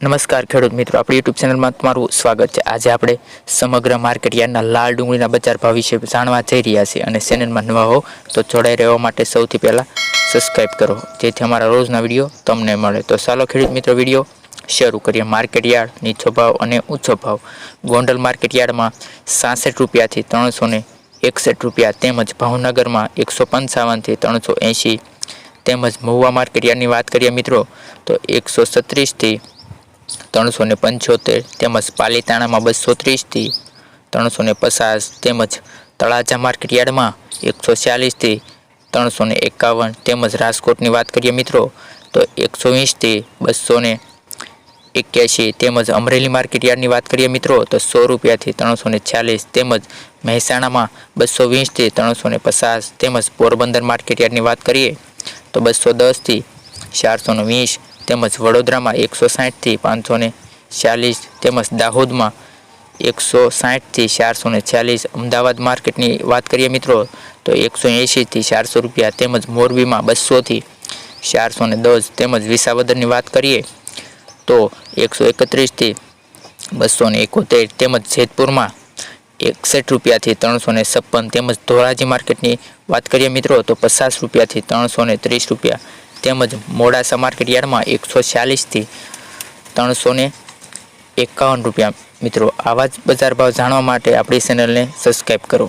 નમસ્કાર ખેડૂત મિત્રો, આપણી યુટ્યુબ ચેનલમાં તમારું સ્વાગત છે. આજે આપણે સમગ્ર માર્કેટ યાર્ડના લાલ ડુંગળીના બજાર ભાવ વિશે જાણવા જઈ રહ્યા છીએ અને ચેનલમાં નવા હો તો જોડાઈ રહેવા માટે સૌથી પહેલાં સબસ્ક્રાઇબ કરો, જેથી અમારા રોજના વીડિયો તમને મળે. તો ચાલો ખેડૂત મિત્રો, વીડિયો શરૂ કરીએ. માર્કેટ યાર્ડ નીચો ભાવ અને ઊંચો ભાવ. ગોંડલ માર્કેટ યાર્ડમાં સાસઠ રૂપિયાથી ત્રણસો ને એકસઠ રૂપિયા તેમજ ભાવનગરમાં એકસો પંચાવનથી ત્રણસો એંશી તેમજ મહુવા માર્કેટ યાર્ડની વાત કરીએ મિત્રો, તો એકસો છત્રીસથી ત્રણસો ને પંચોતેર તેમજ પાલીતાણામાં બસો ત્રીસથી ત્રણસો ને પચાસ તેમજ તળાજા માર્કેટ યાર્ડમાં એકસો ચાલીસથી ત્રણસો ને એકાવન તેમજ રાજકોટની વાત કરીએ મિત્રો, તો એકસો વીસથી બસો ને એક્યાસી તેમજ અમરેલી માર્કેટ યાર્ડની વાત કરીએ મિત્રો, તો સો રૂપિયાથી ત્રણસો ને ચાલીસ તેમજ મહેસાણામાં બસો વીસથી ત્રણસો ને પચાસ તેમજ પોરબંદર માર્કેટ યાર્ડની વાત કરીએ, તો બસો દસથી ચારસો ને વીસ તેમજ વડોદરામાં એકસો સાઠથી પાંચસો ને ચાલીસ, તેમજ દાહોદમાં એકસો સાઠથી ચારસો ને ચાલીસ. અમદાવાદ માર્કેટની વાત કરીએ મિત્રો, તો એકસો એંશીથી ચારસો રૂપિયા, તેમજ મોરબીમાં બસોથી ચારસો ને દસ, તેમજ વિસાવદરની વાત કરીએ, તો એકસો એકત્રીસથી બસો ને એકોતેર, તેમજ જેતપુરમાં એકસઠ રૂપિયાથી ત્રણસો ને છપ્પન, તેમજ ધોરાજી માર્કેટની વાત કરીએ મિત્રો, તો પચાસ રૂપિયાથી ત્રણસો ને ત્રીસ રૂપિયા તેમજ મોડાસા માર્કેટ યાર્ડમાં એકસો ચાલીસથી ત્રણસો એકાવન રૂપિયા. મિત્રો, આવા જ બજાર ભાવ જાણવા માટે આપણી ચેનલને સબસ્ક્રાઈબ કરો.